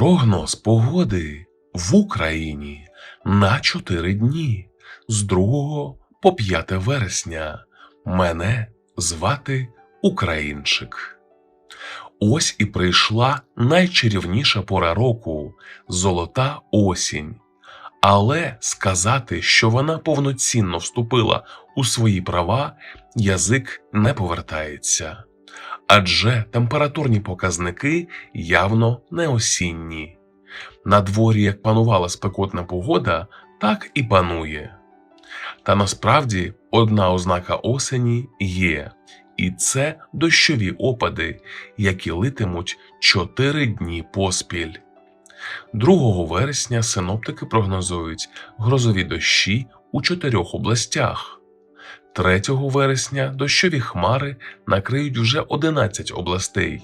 Прогноз погоди в Україні на 4 дні з 2 по 5 вересня. Мене звати Українчик. Ось і прийшла найчарівніша пора року золота осінь. Але сказати, що вона повноцінно вступила у свої права, язик не повертається. Адже температурні показники явно не осінні. На дворі як панувала спекотна погода, так і панує. Та насправді одна ознака осені є, і це дощові опади, які литимуть 4 дні поспіль. 2 вересня синоптики прогнозують грозові дощі у чотирьох областях. 3 вересня дощові хмари накриють вже 11 областей.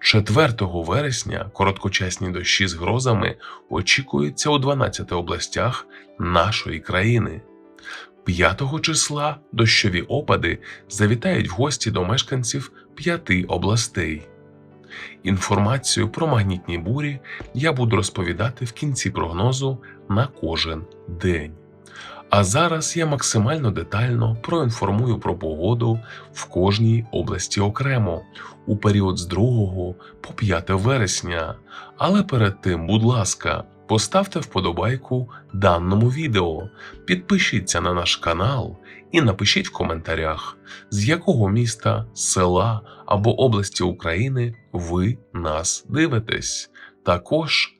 4 вересня короткочасні дощі з грозами очікуються у 12 областях нашої країни. 5 числа дощові опади завітають в гості до мешканців 5 областей. Інформацію про магнітні бурі я буду розповідати в кінці прогнозу на кожен день. А зараз я максимально детально проінформую про погоду в кожній області окремо у період з 2 по 5 вересня. Але перед тим, будь ласка, поставте вподобайку даному відео, підпишіться на наш канал і напишіть в коментарях, з якого міста, села або області України ви нас дивитесь. Також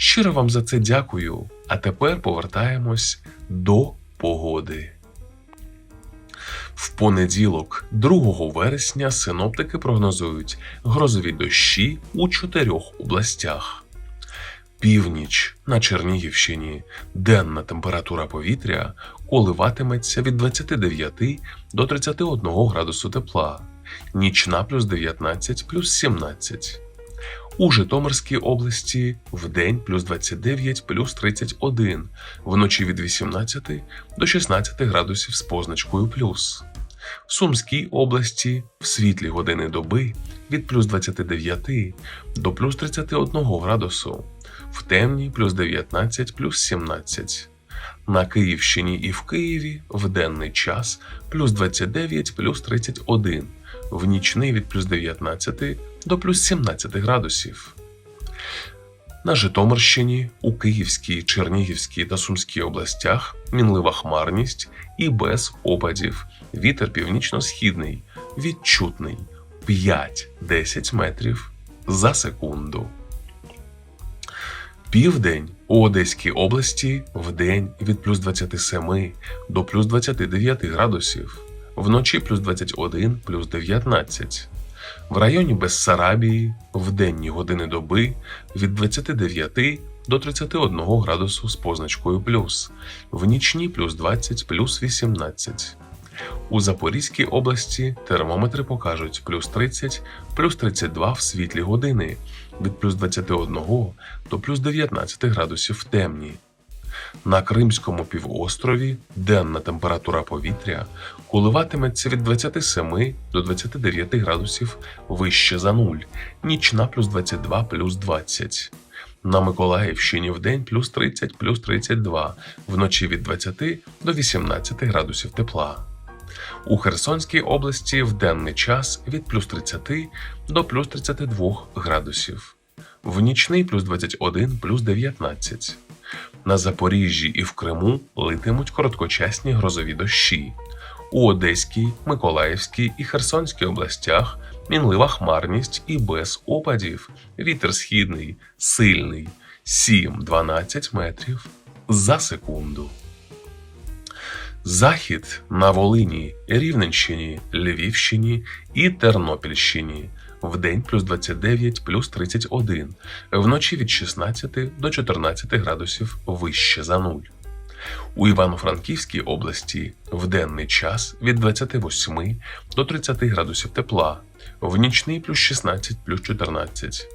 Щиро вам за це дякую. А тепер повертаємось до погоди. В понеділок, 2 вересня, синоптики прогнозують грозові дощі у чотирьох областях. Північ на Чернігівщині денна температура повітря коливатиметься від 29 до 31 градусу тепла, нічна плюс 19 плюс 17. У Житомирській області вдень плюс 29 плюс 31, вночі від 18 до 16 градусів з позначкою плюс. В Сумській області в світлі години доби від плюс 29 до плюс 31 градусу, в темній плюс 19 плюс 17. На Київщині і в Києві в денний час плюс 29 плюс 31, в нічний від плюс 19 до плюс 17 градусів. На Житомирщині, у Київській, Чернігівській та Сумській областях мінлива хмарність і без опадів. Вітер північно-східний, відчутний 5-10 метрів за секунду. Південь у Одеській області вдень від плюс 27 до плюс 29 градусів, вночі плюс 21 плюс 19. В районі Бессарабії в денні години доби від 29 до 31 градусу з позначкою плюс, в нічні плюс 20 плюс 18. У Запорізькій області термометри покажуть плюс 30, плюс 32 в світлі години, від плюс 21 до плюс 19 градусів в темні. На Кримському півострові денна температура повітря коливатиметься від 27 до 29 градусів вище за нуль, нічна плюс 22 плюс 20. На Миколаївщині вдень плюс 30 плюс 32, вночі від 20 до 18 градусів тепла. У Херсонській області в денний час від плюс 30 до плюс 32 градусів, в нічний плюс 21 плюс 19. На Запоріжжі і в Криму литимуть короткочасні грозові дощі. У Одеській, Миколаївській і Херсонській областях мінлива хмарність і без опадів. Вітер східний, сильний 7-12 метрів за секунду. Захід на Волині, Рівненщині, Львівщині і Тернопільщині. Вдень плюс 29 плюс 31, вночі від 16 до 14 градусів вище за нуль. У Івано-Франківській області в денний час від 28 до 30 градусів тепла, в нічний плюс 16 плюс 14.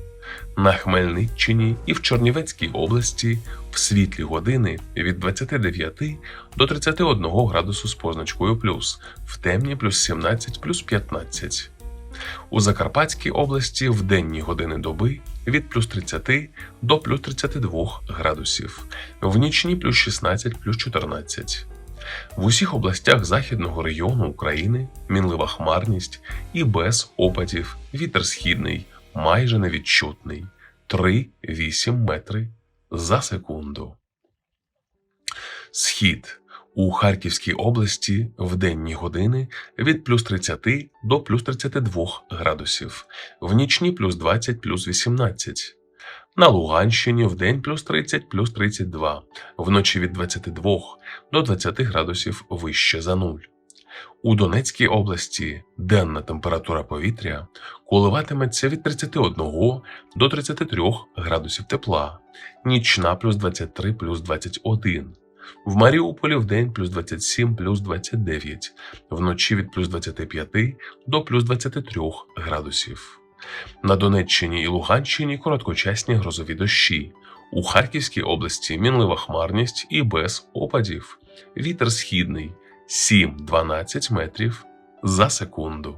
На Хмельниччині і в Чернівецькій області в світлі години від 29 до 31 градусу з позначкою плюс, в темні плюс 17 плюс 15. У Закарпатській області в денні години доби від плюс 30 до плюс 32 градусів, в нічні плюс 16 плюс 14. В усіх областях західного регіону України мінлива хмарність і без опадів вітер східний, майже невідчутний 3-8 метри за секунду. Схід у Харківській області в денні години від плюс 30 до плюс 32 градусів, в нічні плюс 20 плюс 18. На Луганщині в день плюс 30 плюс 32, вночі від 22 до 20 градусів вище за нуль. У Донецькій області денна температура повітря коливатиметься від 31 до 33 градусів тепла, нічна плюс 23 плюс 21. В Маріуполі в день плюс 27 плюс 29, вночі від плюс 25 до плюс 23 градусів. На Донеччині і Луганщині короткочасні грозові дощі. У Харківській області мінлива хмарність і без опадів. Вітер східний 7-12 метрів за секунду.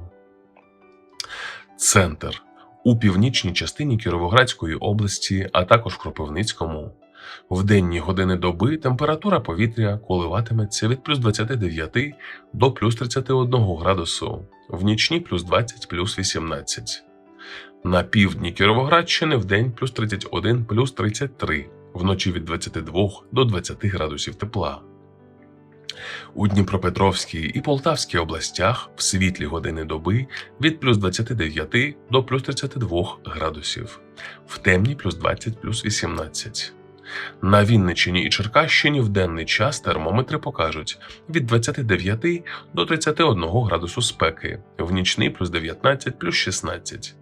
Центр у північній частині Кіровоградської області, а також Кропивницькому. В денні години доби температура повітря коливатиметься від плюс 29 до плюс 31 градусу, в нічні плюс 20 плюс 18. На півдні Кіровоградщини в день плюс 31 плюс 33, вночі від 22 до 20 градусів тепла. У Дніпропетровській і Полтавській областях в світлі години доби від плюс 29 до плюс 32 градусів, в темні плюс 20 плюс 18. На Вінниччині і Черкащині в денний час термометри покажуть від 29 до 31 градусу спеки, в нічний плюс 19 плюс 16.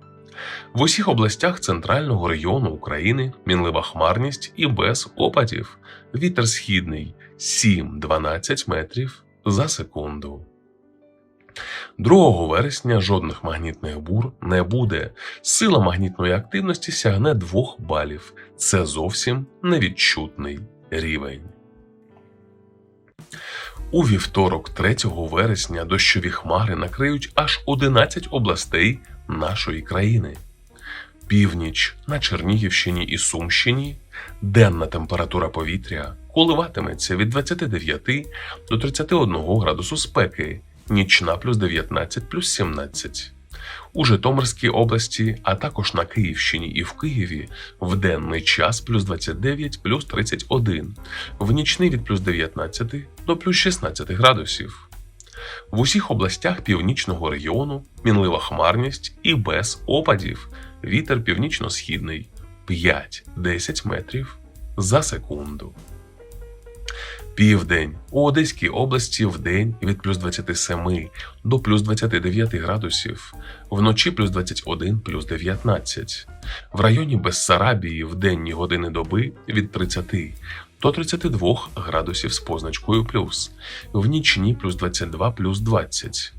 В усіх областях центрального регіону України мінлива хмарність і без опадів. Вітер східний 7-12 метрів за секунду. 2 вересня жодних магнітних бур не буде. Сила магнітної активності сягне 2 балів. Це зовсім невідчутний рівень. У вівторок, 3 вересня, дощові хмари накриють аж 11 областей нашої країни. Північ на Чернігівщині і Сумщині денна температура повітря коливатиметься від 29 до 31 градусу спеки, нічна плюс 19 плюс 17. У Житомирській області, а також на Київщині і в Києві в денний час плюс 29 плюс 31, в нічний від плюс 19 до плюс 16 градусів. В усіх областях північного регіону мінлива хмарність і без опадів. Вітер північно-східний 5-10 метрів за секунду. Південь у Одеській області в день від плюс 27 до плюс 29 градусів, вночі плюс 21 плюс 19. В районі Бессарабії в денні години доби від 30 до 32 градусів з позначкою плюс, в нічні плюс 22 плюс 20.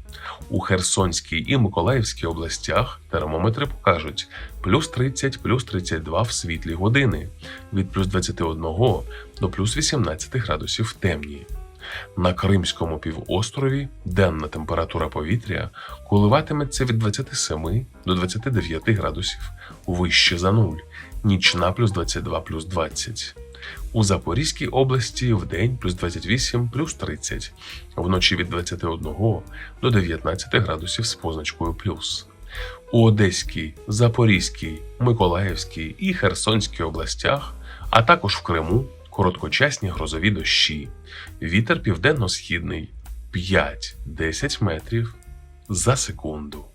У Херсонській і Миколаївській областях термометри покажуть плюс 30 плюс 32 в світлі години, від плюс 21 до плюс 18 градусів в темні. На Кримському півострові денна температура повітря коливатиметься від 27 до 29 градусів вище за нуль, нічна плюс 22 плюс 20. У Запорізькій області в день плюс 28 плюс 30, вночі від 21 до 19 градусів з позначкою плюс. У Одеській, Запорізькій, Миколаївській і Херсонській областях, а також в Криму короткочасні грозові дощі. Вітер південно-східний 5-10 метрів за секунду.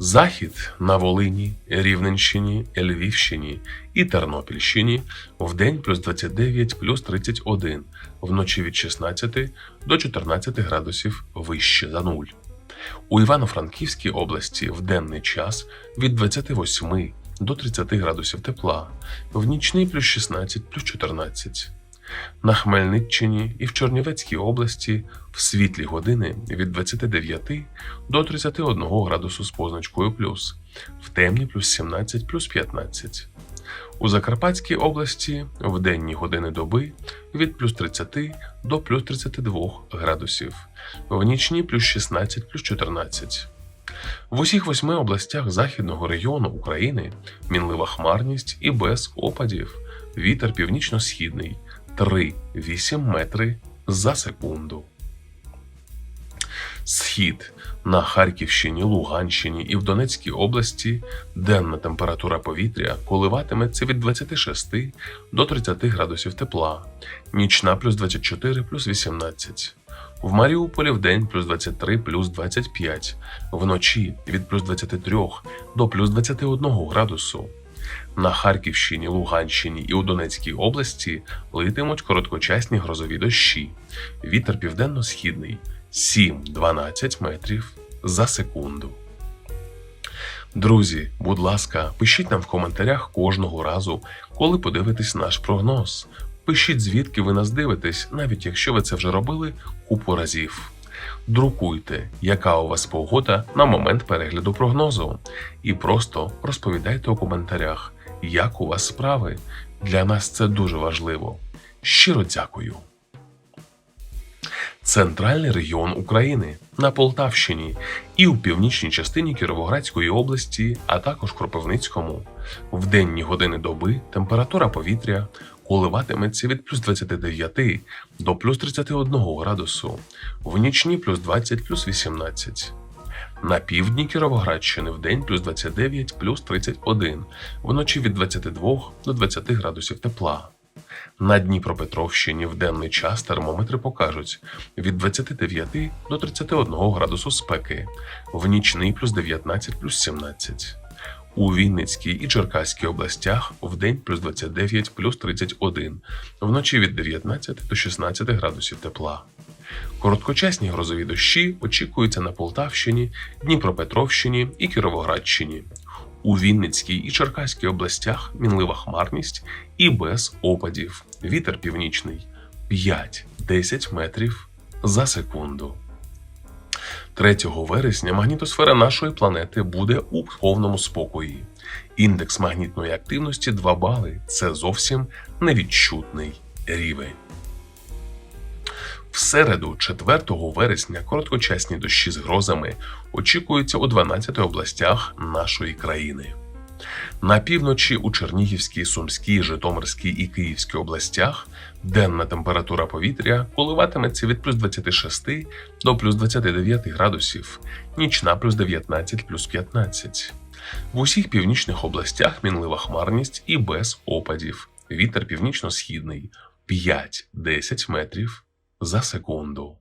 Захід на Волині, Рівненщині, Львівщині і Тернопільщині в день плюс 29 плюс 31, вночі від 16 до 14 градусів вище за нуль. У Івано-Франківській області в денний час від 28 до 30 градусів тепла, в нічний плюс 16 плюс 14. На Хмельниччині і в Чернівецькій області в світлі години від 29 до 31 градусу з позначкою плюс, в темні плюс 17 плюс 15. У Закарпатській області в денні години доби від плюс 30 до плюс 32 градусів, в нічні плюс 16 плюс 14. В усіх восьми областях західного регіону України мінлива хмарність і без опадів. Вітер північно-східний 3-8 метри за секунду. Схід на Харківщині, Луганщині і в Донецькій області денна температура повітря коливатиметься від 26 до 30 градусів тепла, нічна плюс 24 плюс 18. В Маріуполі в день плюс 23 плюс 25, вночі від плюс 23 до плюс 21 градусу. На Харківщині, Луганщині і у Донецькій області литимуть короткочасні грозові дощі. Вітер південно-східний 7-12 метрів за секунду. Друзі, будь ласка, пишіть нам в коментарях кожного разу, коли подивитесь наш прогноз. Пишіть, звідки ви нас дивитесь, навіть якщо ви це вже робили купу разів. Друкуйте, яка у вас погода на момент перегляду прогнозу, і просто розповідайте у коментарях, як у вас справи. Для нас це дуже важливо. Щиро дякую. Центральний регіон України на Полтавщині і у північній частині Кіровоградської області, а також Кропивницькому. В денні години доби температура повітря коливатиметься від плюс 29 до плюс 31 градусу, в нічні плюс 20 плюс 18. На півдні Кіровоградщини в день плюс 29 плюс 31, вночі від 22 до 20 градусів тепла. На Дніпропетровщині в денний час термометри покажуть від 29 до 31 градусу спеки, в нічний плюс 19 плюс 17. У Вінницькій і Черкаській областях в день плюс 29 плюс 31, вночі від 19 до 16 градусів тепла. Короткочасні грозові дощі очікуються на Полтавщині, Дніпропетровщині і Кіровоградщині. У Вінницькій і Черкаській областях мінлива хмарність і без опадів. Вітер північний 5-10 метрів за секунду. 3 вересня магнітосфера нашої планети буде у повному спокої. Індекс магнітної активності 2 бали це зовсім невідчутний рівень. В середу, 4 вересня, короткочасні дощі з грозами очікуються у 12 областях нашої країни. На півночі у Чернігівській, Сумській, Житомирській і Київській областях денна температура повітря коливатиметься від плюс 26 до плюс 29 градусів, нічна плюс 19 плюс 15. В усіх північних областях мінлива хмарність і без опадів. Вітер північно-східний 5-10 метрів за секунду.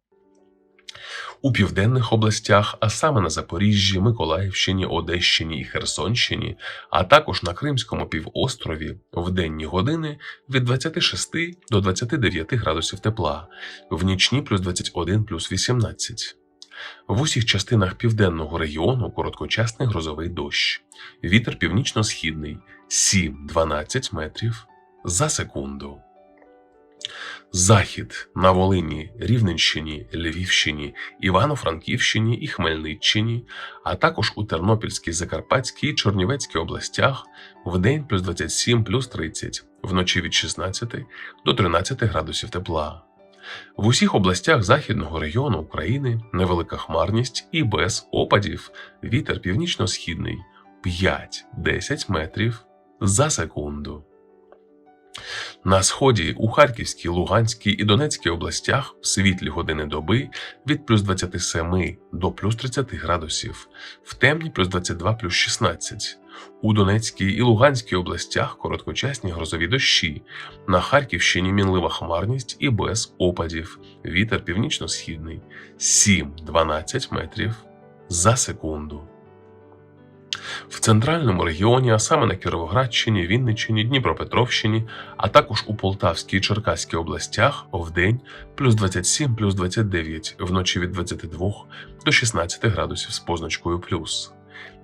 У південних областях, а саме на Запоріжжі, Миколаївщині, Одещині і Херсонщині, а також на Кримському півострові в денні години від 26 до 29 градусів тепла, в нічні плюс 21 плюс 18. В усіх частинах південного регіону короткочасний грозовий дощ. Вітер північно-східний 7-12 метрів за секунду. Захід на Волині, Рівненщині, Львівщині, Івано-Франківщині і Хмельниччині, а також у Тернопільській, Закарпатській, Чорнівецькій областях в день плюс 27 плюс 30, вночі від 16 до 13 градусів тепла. В усіх областях західного регіону України невелика хмарність і без опадів. Вітер північно-східний 5-10 метрів за секунду. На сході у Харківській, Луганській і Донецькій областях в світлі години доби від плюс 27 до плюс 30 градусів, в темні плюс 22 плюс 16. У Донецькій і Луганській областях короткочасні грозові дощі, на Харківщині мінлива хмарність і без опадів. Вітер північно-східний 7-12 метрів за секунду. В центральному регіоні, а саме на Кіровоградщині, Вінниччині, Дніпропетровщині, а також у Полтавській і Черкаській областях вдень плюс 27, плюс 29, вночі від 22 до 16 градусів з позначкою плюс.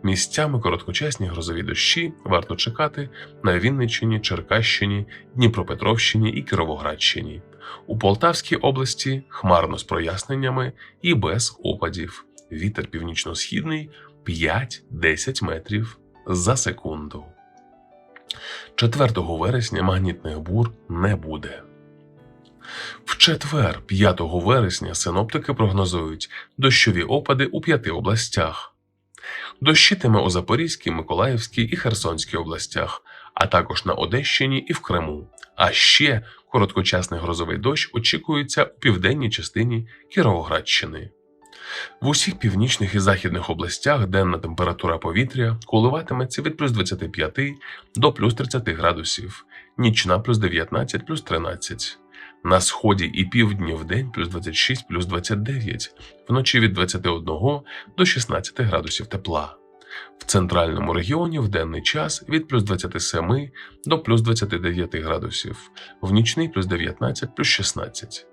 Місцями короткочасні грозові дощі варто чекати на Вінниччині, Черкащині, Дніпропетровщині і Кіровоградщині. У Полтавській області хмарно з проясненнями і без опадів. Вітер північно-східний 5-10 метрів за секунду. 4 вересня магнітних бур не буде. В четвер, 5 вересня, синоптики прогнозують дощові опади у п'яти областях. Дощитиме у Запорізькій, Миколаївській і Херсонській областях, а також на Одещині і в Криму. А ще короткочасний грозовий дощ очікується у південній частині Кіровоградщини. В усіх північних і західних областях денна температура повітря коливатиметься від плюс 25 до плюс 30 градусів, нічна плюс 19 плюс 13. На сході і півдні в день плюс 26 плюс 29, вночі від 21 до 16 градусів тепла. В центральному регіоні в денний час від плюс 27 до плюс 29 градусів, в нічний плюс 19 плюс 16.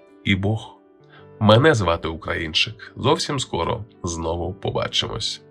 і Бог. Мене звати Українчик. Зовсім скоро знову побачимось.